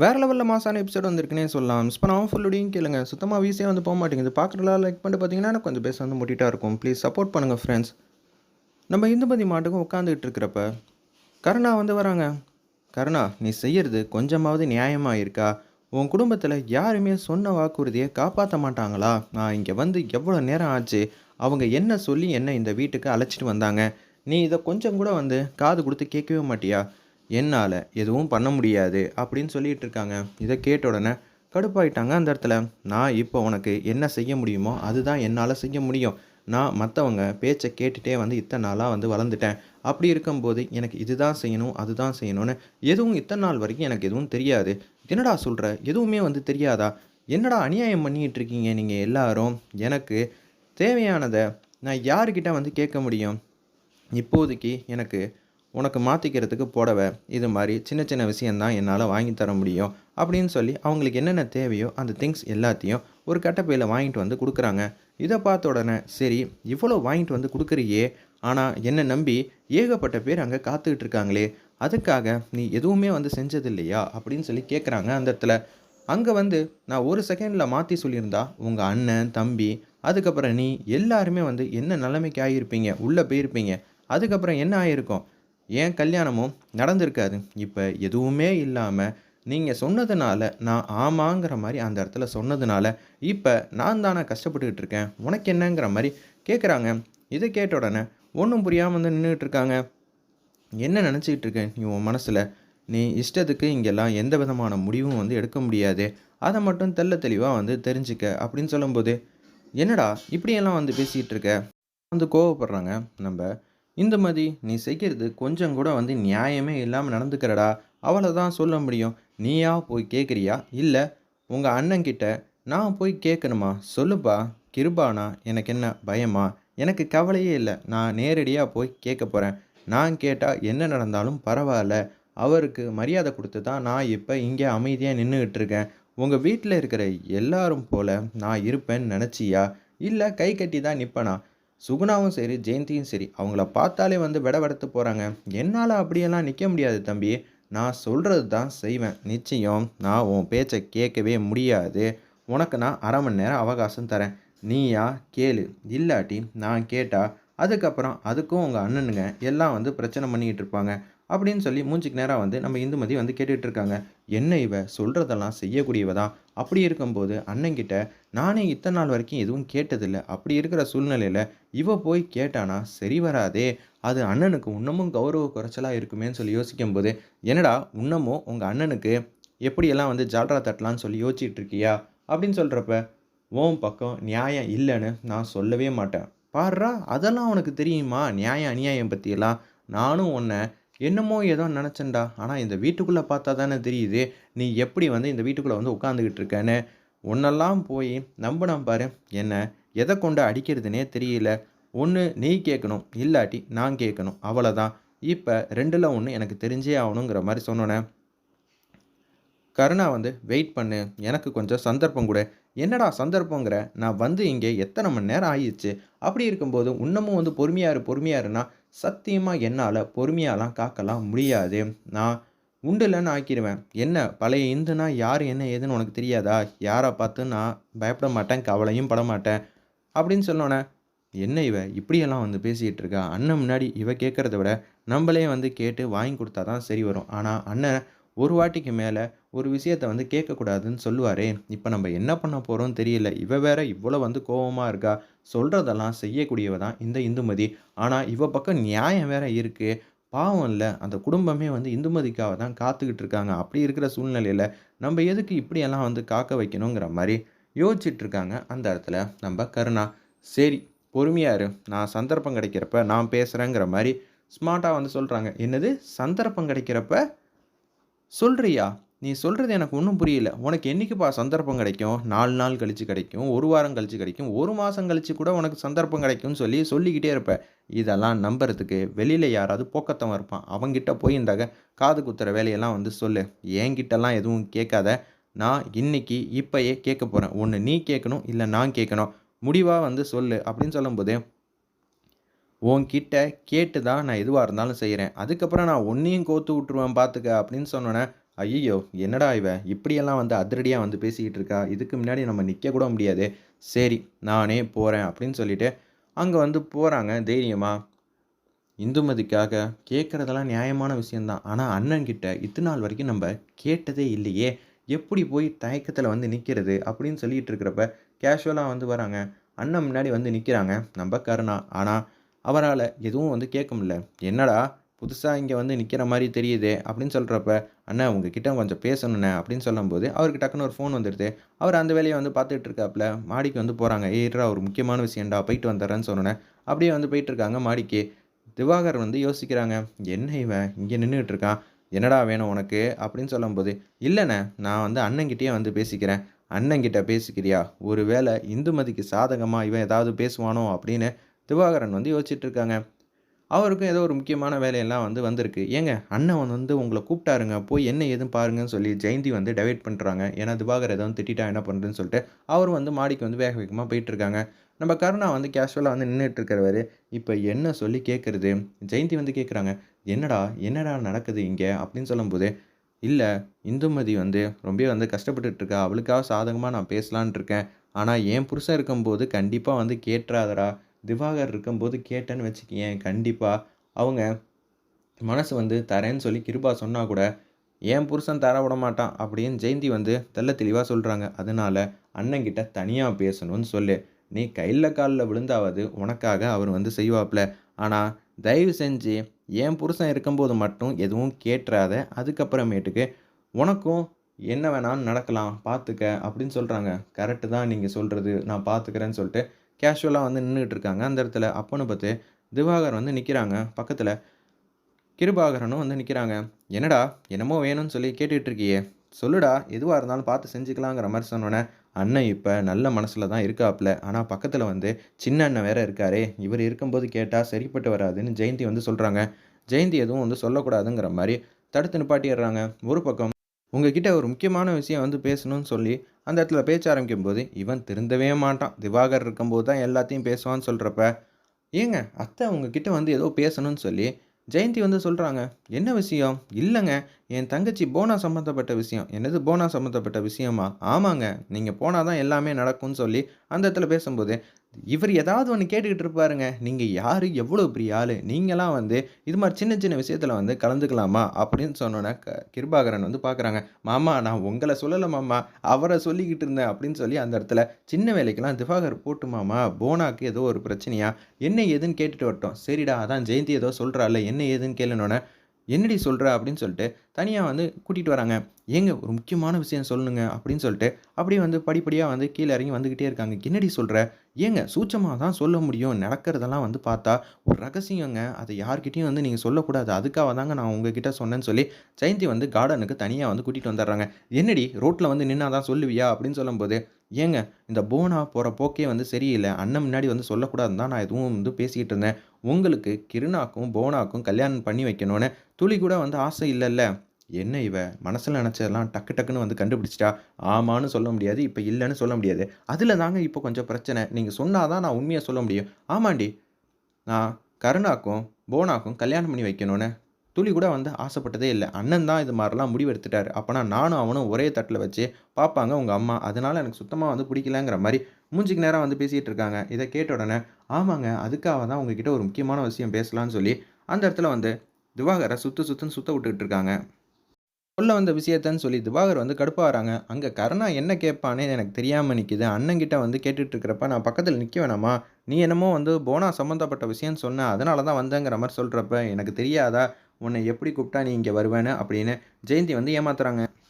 வேறு லெவலில் மாசான எபிசோட் வந்திருக்குன்னே சொல்லலாம். மிஸ் பண்ணாமல் ஃபுல்லுடையும் கேளுங்க. சுத்தமாக வீசியாக வந்து போக மாட்டேங்குது. பார்க்குறதா லைக் பண்ணிட்டு பார்த்தீங்கன்னா எனக்கு கொஞ்சம் பேச வந்து முட்டிட்டா இருக்கும். ப்ளீஸ் சப்போர்ட் பண்ணுங்கள் ஃப்ரெண்ட்ஸ் நம்ம இந்துமதி மாட்டுக்கும் உட்காந்துக்கிட்டு இருக்கிறப்ப கருணா வந்து வராங்க. கருணா நீ செய்யறது கொஞ்சமாவது நியாயமாக இருக்கா? உன் குடும்பத்தில் யாருமே சொன்ன வாக்குறுதியை காப்பாற்ற மாட்டாங்களா? நான் இங்கே வந்து எவ்வளோ நேரம் ஆச்சு? அவங்க என்ன சொல்லி என்ன இந்த வீட்டுக்கு அழைச்சிட்டு வந்தாங்க? நீ இதை கொஞ்சம் கூட வந்து காது கொடுத்து கேட்கவே மாட்டியா? என்னால் எதுவும் பண்ண முடியாது அப்படின்னு சொல்லிட்டு இருக்காங்க. இதை கேட்ட உடனே கடுப்பாயிட்டாங்க அந்த இடத்துல. நான் இப்போ உனக்கு என்ன செய்ய முடியுமோ அதுதான் என்னால் செய்ய முடியும். நான் மற்றவங்க பேச்சை கேட்டுகிட்டே வந்து இத்தனை நாளாக வந்து வளர்ந்துட்டேன். அப்படி இருக்கும்போது எனக்கு இதுதான் செய்யணும் அதுதான் செய்யணும்னு எதுவும் இத்தனை நாள் வரைக்கும் எனக்கு எதுவும் தெரியாது. என்னடா சொல்கிற எதுவுமே வந்து தெரியாதா? என்னடா அநியாயம் பண்ணிகிட்டு இருக்கீங்க நீங்கள் எல்லாரும்? எனக்கு தேவையானதை நான் யாருக்கிட்ட வந்து கேட்க முடியும்? இப்போதைக்கு எனக்கு உனக்கு மாற்றிக்கிறதுக்கு புடவை இது மாதிரி சின்ன சின்ன விஷயந்தான் என்னால் வாங்கி தர முடியும் அப்படின்னு சொல்லி அவங்களுக்கு என்னென்ன தேவையோ அந்த திங்ஸ் எல்லாத்தையும் ஒரு கட்டப்பையில் வாங்கிட்டு வந்து கொடுக்குறாங்க. இதை பார்த்த உடனே சரி இவ்வளோ வாங்கிட்டு வந்து கொடுக்குறியே ஆனால் என்னை நம்பி ஏகப்பட்ட பேர் அங்கே காத்துக்கிட்டு இருக்காங்களே அதுக்காக நீ எதுவுமே வந்து செஞ்சது இல்லையா அப்படின்னு சொல்லி கேட்குறாங்க அந்த இடத்துல. அங்கே வந்து நான் ஒரு செகண்டில் மாற்றி சொல்லியிருந்தா உங்கள் அண்ணன் தம்பி அதுக்கப்புறம் நீ எல்லாருமே வந்து என்ன நிலைமைக்கு ஆகியிருப்பீங்க உள்ளே போயிருப்பீங்க அதுக்கப்புறம் என்ன ஆகிருக்கும் ஏன் கல்யாணமும் நடந்திருக்காது. இப்போ எதுவுமே இல்லாமல் நீங்கள் சொன்னதுனால நான் ஆமாங்கிற மாதிரி அந்த இடத்துல சொன்னதுனால இப்போ நான் தானே கஷ்டப்பட்டுக்கிட்டு இருக்கேன். உனக்கு என்னங்கிற மாதிரி கேட்குறாங்க இதை கேட்ட உடனே ஒன்றும் புரியாமல் வந்து நின்றுட்டு இருக்காங்க. என்ன நினச்சிக்கிட்டு இருக்க நீ உன் மனசில்? நீ இஷ்டத்துக்கு இங்கெல்லாம் எந்த விதமான முடிவும் வந்து எடுக்க முடியாது. அதை மட்டும் தெள்ள தெளிவாக வந்து தெரிஞ்சுக்க அப்படின்னு சொல்லும்போது என்னடா இப்படியெல்லாம் வந்து பேசிகிட்டு இருக்க? வந்து கோவப்படுறாங்க. நம்ம இந்த மாதிரி நீ செய்கிறது கொஞ்சம் கூட வந்து நியாயமே இல்லாமல் நடந்துக்கிறடா. அவளை தான் சொல்ல முடியும். நீயா போய் கேட்குறியா? இல்லை உங்கள் அண்ணன்கிட்ட நான் போய் கேட்கணுமா? சொல்லுப்பா கிருபானா எனக்கு என்ன பயமா? எனக்கு கவலையே இல்லை. நான் நேரடியாக போய் கேட்க போகிறேன் நான் கேட்டால் என்ன நடந்தாலும் பரவாயில்ல. அவருக்கு மரியாதை கொடுத்து தான் நான் இப்போ இங்கே அமைதியாக நின்றுக்கிட்டு இருக்கேன் உங்கள் வீட்டில் இருக்கிற எல்லாரும் போல் நான் இருப்பேன்னு நினச்சியா? இல்லை கை கட்டி தான் நிற்பனா சுகுணாவும் சரி ஜெயந்தியும் சரி அவங்கள பார்த்தாலே வந்து விடவெடுத்து போகிறாங்க என்னால் அப்படியெல்லாம் நிற்க முடியாது தம்பி. நான் சொல்கிறது தான் செய்வேன். நிச்சயம் நான் உன் பேச்சை கேட்கவே முடியாது. உனக்கு நான் அரை மணி நேரம் அவகாசம் தரேன். நீயா? கேளு. இல்லாட்டி நான் கேட்டால் அதுக்கப்புறம் அதுக்கும் உங்கள் அண்ணனுங்க எல்லாம் வந்து பிரச்சனை பண்ணிக்கிட்டு இருப்பாங்க. அப்படின்னு சொல்லி மூஞ்சிக்கு நேராக வந்து நம்ம இந்துமதி வந்து கேட்டுட்டு இருக்காங்க என்ன இவ? சொல்கிறதெல்லாம் செய்யக்கூடியவ தான் அப்படி இருக்கும்போது அண்ணங்கிட்ட நானே இத்தனை நாள் வரைக்கும் எதுவும் கேட்டதில்லை. அப்படி இருக்கிற சூழ்நிலையில் இவ போய் கேட்டானா சரி வராதே. அது அண்ணனுக்கு இன்னமும் கௌரவ குறைச்சலாக இருக்குமேன்னு சொல்லி யோசிக்கும்போது என்னடா இன்னமும் உங்கள் அண்ணனுக்கு எப்படியெல்லாம் வந்து ஜால்ரா தட்டலான்னு சொல்லி யோசிச்சுட்டு இருக்கியா அப்படின்னு சொல்கிறப்ப ஓம் பக்கம் நியாயம் இல்லைன்னு நான் சொல்லவே மாட்டேன். பாடுறா அதெல்லாம் உனக்கு தெரியுமா? நியாயம் அநியாயம் பற்றியெல்லாம் நானும் உன்னை என்னமோ ஏதோ நினச்சேன்டா. ஆனால் இந்த வீட்டுக்குள்ளே பார்த்தா தானே தெரியுது. நீ எப்படி வந்து இந்த வீட்டுக்குள்ளே வந்து உட்காந்துக்கிட்டு இருக்கேன்னு. உன்னெல்லாம் போய் நம்பினான் பாரு. என்ன எதை கொண்டு அடிக்கிறதுனே தெரியல. ஒன்று நீ கேட்கணும். இல்லாட்டி நான் கேட்கணும். அவ்வளோதான் இப்போ ரெண்டில் ஒன்று எனக்கு தெரிஞ்சே ஆகணுங்கிற மாதிரி சொன்னோன்னே கருணா வந்து வெயிட் பண்ணு. எனக்கு கொஞ்சம் சந்தர்ப்பம் கூட. என்னடா சந்தர்ப்பங்கிற? நான் வந்து இங்கே எத்தனை மணி நேரம் ஆயிடுச்சு? அப்படி இருக்கும்போது இன்னமும் வந்து பொறுமையாரு பொறுமையாருன்னா சத்தியமாக என்னால் பொறுமையாலாம் காக்கலாம் முடியாது. நான் உண்டுலன்னு ஆக்கிடுவேன் என்ன பழைய இந்துனா யார் என்ன ஏதுன்னு உனக்கு தெரியாதா? யாரை பார்த்து நான் பயப்பட மாட்டேன் கவலையும் பட மாட்டேன் அப்படின்னு சொன்னோன்னே என்ன இவ இப்படியெல்லாம் வந்து பேசிகிட்டு இருக்கா அண்ணன் முன்னாடி இவ கேட்குறத விட நம்மளே வந்து கேட்டு வாங்கி கொடுத்தா தான் சரி வரும். ஆனால் அண்ணன் ஒரு வாட்டிக்கு மேலே ஒரு விஷயத்தை வந்து கேட்கக்கூடாதுன்னு சொல்லுவாரே. இப்போ நம்ம என்ன பண்ண போகிறோம் தெரியல. இவ வேற இவ்வளோ வந்து கோபமாக இருக்கா? சொல்கிறதெல்லாம் செய்யக்கூடியவ தான் இந்த இந்துமதி. ஆனால் இவ பக்கம் நியாயம் வேற இருக்குது பாவம் இல்லை. அந்த குடும்பமே வந்து இந்துமதிக்காக தான் காத்துக்கிட்டு இருக்காங்க. அப்படி இருக்கிற சூழ்நிலையில் நம்ம எதுக்கு இப்படியெல்லாம் வந்து காக்க வைக்கணுங்கிற மாதிரி யோசிச்சுட்டு இருக்காங்க அந்த இடத்துல நம்ம கருணா. சரி பொறுமையாரு நான் சந்தர்ப்பம் கிடைக்கிறப்ப நான் பேசுகிறேங்கிற மாதிரி ஸ்மார்ட்டாக வந்து சொல்கிறாங்க என்னது? சந்தர்ப்பம் கிடைக்கிறப்ப சொல்கிறியா நீ சொல்கிறது எனக்கு ஒன்றும் புரியல. உனக்கு என்றைக்குப்பா சந்தர்ப்பம் கிடைக்கும்? நாலு நாள் கழித்து கிடைக்கும் ஒரு வாரம் கழித்து கிடைக்கும் ஒரு மாதம் கழித்து கூட உனக்கு சந்தர்ப்பம் கிடைக்கும்னு சொல்லி சொல்லிக்கிட்டே இருப்பேன் இதெல்லாம் நம்புறதுக்கு வெளியில் யாராவது போக்கத்தவன் இருப்பான். அவங்கிட்ட போய் இந்த காது குத்துற வேலையெல்லாம் வந்து சொல்லு. என்கிட்டலாம் எதுவும் கேட்காத. நான் இன்னைக்கு இப்போயே கேட்க போகிறேன் ஒன்று நீ கேட்கணும் இல்லை நான் கேட்கணும். முடிவாக வந்து சொல்லு அப்படின்னு சொல்லும்போது உன்கிட்ட கேட்டு தான் நான் எதுவாக இருந்தாலும் செய்கிறேன் அதுக்கப்புறம் நான் ஒன்றையும் கோத்து விட்ருவேன் பார்த்துக்க அப்படின்னு சொன்னோன்னே ஐயோ என்னடா இவ இப்படியெல்லாம் வந்து அதிரடியாக வந்து பேசிக்கிட்டு இருக்கா. இதுக்கு முன்னாடி நம்ம நிற்க கூட முடியாது சரி நானே போகிறேன் அப்படின்னு சொல்லிட்டு அங்கே வந்து போகிறாங்க தைரியமாக இந்துமதிக்காக கேட்குறதெல்லாம் நியாயமான விஷயந்தான் ஆனால் அண்ணன்கிட்ட இத்தனை நாள் வரைக்கும் நம்ம கேட்டதே இல்லையே. எப்படி போய் தயக்கத்தில் வந்து நிற்கிறது அப்படின்னு சொல்லிகிட்டு இருக்கிறப்ப, கேஷுவலாக வந்து வராங்க. அண்ணன் முன்னாடி வந்து நிற்கிறாங்க நம்ம கருணா. ஆனால் அவரால் எதுவும் வந்து கேட்க முடில என்னடா புதுசாக இங்கே வந்து நிற்கிற மாதிரி தெரியுதே அப்படின்னு சொல்கிறப்ப அண்ணா உங்ககிட்ட கொஞ்சம் பேசணுண்ணே அப்படின்னு சொல்லும்போது, அவருக்கு டக்குன்னு ஒரு ஃபோன் வந்துடுது. அவர் அந்த வேலையை வந்து பார்த்துட்டு இருக்காப்புல மாடிக்கு வந்து போகிறாங்க ஏற்றா ஒரு முக்கியமான விஷயம்டா போயிட்டு வந்துடுறேன்னு சொன்னேன் அப்படியே வந்து போயிட்டு இருக்காங்க மாடிக்கு. திவாகர் வந்து யோசிக்கிறாங்க. என்ன இவன் இங்கே நின்னுகிட்டு இருக்கான். என்னடா வேணும் உனக்கு? அப்படின்னு சொல்லும்போது, இல்லைண்ணே நான் வந்து அண்ணங்கிட்டே வந்து பேசிக்கிறேன். அண்ணங்கிட்ட பேசிக்கிறியா? ஒரு வேளை இந்துமதிக்கு சாதகமாக இவன் ஏதாவது பேசுவானோ அப்படின்னு திவாகரன் வந்து யோசிச்சுட்டு இருக்காங்க. அவருக்கும் ஏதோ ஒரு முக்கியமான வேலையெல்லாம் வந்து வந்திருக்கு. ஏங்க அண்ணன் வந்து உங்களை கூப்பிட்டாருங்க. போய் என்ன ஏதுன்னு பாருங்கன்னு சொல்லி ஜெயந்தி வந்து டைவர்ட் பண்ணுறாங்க ஏன்னா திவாகர் ஏதோ திட்டிட்டா என்ன பண்ணுறேன்னு சொல்லிட்டு, அவரும் வந்து மாடிக்கு வந்து வேக வேகமாக போயிட்டு இருக்காங்க. நம்ம கருணா வந்து கேஷுவலாக வந்து நின்றுட்டு இருக்கிறவர் இப்போ என்ன சொல்லி கேட்குறது ஜெயந்தி வந்து கேட்குறாங்க. என்னடா என்னடா நடக்குது இங்கே அப்படின்னு சொல்லும்போது, இல்லை இந்துமதி வந்து ரொம்பவே வந்து கஷ்டப்பட்டுட்ருக்கா அவளுக்காக சாதகமாக நான் பேசலான்னு இருக்கேன். ஆனால் என் புருஷன் இருக்கும்போது கண்டிப்பாக வந்து கேட்றாதடா. திவாகர் இருக்கும்போது கேட்டேன்னு வச்சுக்கேன் கண்டிப்பாக அவங்க மனசு வந்து தரேன்னு சொல்லி கிருபா சொன்னால் கூட, என் புருஷன் தர விட மாட்டான் அப்படின்னு ஜெயந்தி வந்து தெள்ள தெளிவாக சொல்கிறாங்க அதனால அண்ணங்கிட்ட தனியாக பேசணும்னு சொல்லு. நீ கையில் காலில் விழுந்தாவது உனக்காக அவர் வந்து செய்வாப்ல. ஆனால் தயவு செஞ்சு என் புருஷன் இருக்கும்போது மட்டும் எதுவும் கேட்டுறாத அதுக்கப்புறமேட்டுக்கு உனக்கும் என்ன வேணாலும் நடக்கலாம் பார்த்துக்க அப்படின்னு சொல்கிறாங்க கரெக்ட்டு தான் நீங்கள் சொல்கிறது நான் பார்த்துக்கிறேன்னு சொல்லிட்டு கேஷுவலாக வந்து நின்றுட்டு இருக்காங்க அந்த இடத்துல. அப்பன்னு பார்த்து திவாகர் வந்து நிற்கிறாங்க பக்கத்தில் கிருபாகரனும் வந்து நிற்கிறாங்க என்னடா என்னமோ வேணும்னு சொல்லி கேட்டுட்ருக்கியே சொல்லுடா எதுவாக இருந்தாலும் பார்த்து செஞ்சுக்கலாங்கிற மாதிரி சொன்னோன்னே அண்ணன் இப்போ நல்ல மனசில் தான் இருக்காப்ல. ஆனால் பக்கத்தில் வந்து சின்ன அண்ணன் வேற இருக்காரே. இவர் இருக்கும்போது கேட்டால் சரிப்பட்டு வராதுன்னு ஜெயந்தி வந்து சொல்கிறாங்க ஜெயந்தி எதுவும் வந்து சொல்லக்கூடாதுங்கிற மாதிரி தடுத்து நிப்பாட்டிடுறாங்க. ஒரு பக்கம் உங்ககிட்ட ஒரு முக்கியமான விஷயம் வந்து பேசணும்னு சொல்லி அந்த இடத்துல பேச்ச ஆரம்பிக்கும்போது, இவன் திருந்தவே மாட்டான். திவாகர் இருக்கும்போது தான் எல்லாத்தையும் பேசுவான்னு சொல்கிறப்ப ஏங்க அத்தை உங்ககிட்ட வந்து ஏதோ பேசணும்னு சொல்லி ஜெயந்தி வந்து சொல்கிறாங்க என்ன விஷயம்? இல்லைங்க என் தங்கச்சி போனா சம்மந்தப்பட்ட விஷயம். என்னது போனா சம்மந்தப்பட்ட விஷயமா? ஆமாங்க. நீங்கள் போனால் தான் எல்லாமே நடக்கும்னு சொல்லி அந்த இடத்துல பேசும்போது, இவர் ஏதாவது ஒன்று கேட்டுக்கிட்டு இருப்பாருங்க. நீங்கள் யார் எவ்வளோ பெரிய ஆள் நீங்களாம் வந்து இது மாதிரி சின்ன சின்ன விஷயத்தில் வந்து கலந்துக்கலாமா? அப்படின்னு சொன்னோன்னே க கிருபாகரன் வந்து பார்க்குறாங்க. மாமா நான் உங்களை சொல்லலை மாமா. அவரை சொல்லிக்கிட்டு இருந்தேன் அப்படின்னு சொல்லி அந்த இடத்துல சின்ன வேலைக்கெல்லாம் திவாகர் போட்டுமாமா. போனாக்கு ஏதோ ஒரு பிரச்சனையா? என்ன ஏதுன்னு கேட்டுட்டு வரட்டும். சரிடா அதான் ஜெயந்தி ஏதோ சொல்கிறாள் என்ன ஏதுன்னு கேளுனோன்னே என்னடி சொல்கிற அப்படின்னு சொல்லிட்டு தனியாக வந்து கூட்டிகிட்டு வராங்க. ஏங்க ஒரு முக்கியமான விஷயம் சொல்லணுங்க அப்படின்னு சொல்லிட்டு, அப்படியே வந்து படிப்படியாக வந்து கீழே இறங்கி வந்துக்கிட்டே இருக்காங்க. என்னடி சொல்கிற ஏங்க சூச்சமாக தான் சொல்ல முடியும். நடக்கிறதெல்லாம் வந்து பார்த்தா ஒரு ரகசியங்க. அதை யார்கிட்டையும் வந்து நீங்கள் சொல்லக்கூடாது. அதுக்காக தாங்க நான் உங்ககிட்ட சொன்னேன்னு சொல்லி ஜெயந்தி வந்து கார்டனுக்கு தனியாக வந்து கூட்டிகிட்டு வந்துடுறாங்க. என்னடி ரோட்டில் வந்து நின்னா தான் சொல்லுவியா? அப்படின்னு சொல்லும்போது, ஏங்க இந்த போனா போகிற போக்கே வந்து சரியில்லை அண்ணன் முன்னாடி வந்து சொல்லக்கூடாதுன்னு தான் நான் எதுவும் வந்து பேசிக்கிட்டு இருந்தேன். உங்களுக்கு கிருணாக்கும், போனாக்கும் கல்யாணம் பண்ணி வைக்கணும்னு துளி கூட வந்து ஆசை இல்லைல்ல என்ன இவ மனசில் நினச்சதெல்லாம் டக்கு டக்குன்னு வந்து கண்டுபிடிச்சிட்டா. ஆமான்னு சொல்ல முடியாது. இப்போ இல்லைன்னு சொல்ல முடியாது. அதில் தாங்க இப்போ கொஞ்சம் பிரச்சனை. நீங்கள் சொன்னால் தான் நான் உண்மையாக சொல்ல முடியும். ஆமாண்டி. நான் கருணாக்கும், போனாக்கும் கல்யாணம் பண்ணி வைக்கணும்னு துளி கூட வந்து ஆசைப்பட்டதே இல்லை அண்ணன் தான் இது மாதிரிலாம் முடிவெடுத்துட்டாரு அப்போனா நானும் அவனும் ஒரே தட்டில் வச்சு பார்ப்பாங்க உங்கள் அம்மா. அதனால் எனக்கு சுத்தமாக வந்து பிடிக்கலங்கிற மாதிரி மூஞ்சிக்கு நேரம் வந்து பேசிகிட்டு இருக்காங்க. இதை கேட்ட உடனே, ஆமாங்க அதுக்காக தான் உங்ககிட்ட ஒரு முக்கியமான விஷயம் பேசலான்னு சொல்லி அந்த இடத்துல வந்து திவாகரை சுற்று சுற்றுன்னு சுத்த விட்டுட்டு இருக்காங்க. சொல்ல வந்த விஷயத்தன்னு சொல்லி திவாகர் வந்து கடுப்பாகிறாங்க அங்கே கருணா என்ன கேட்பானே எனக்கு தெரியாமல் நிற்கிது அண்ணங்கிட்ட வந்து கேட்டுட்டு இருக்கிறப்ப நான் பக்கத்தில் நிற்க வேணாமா? நீ என்னமோ வந்து போனா சம்மந்தப்பட்ட விஷயம்னு சொன்ன. அதனால தான் வந்தேங்கிற மாதிரி சொல்கிறப்ப எனக்கு தெரியாதா? உன்னை எப்படி கூப்பிட்டா நீ இங்கே வருவேன்னு அப்படின்னு ஜெயந்தி வந்து ஏமாத்துறாங்க.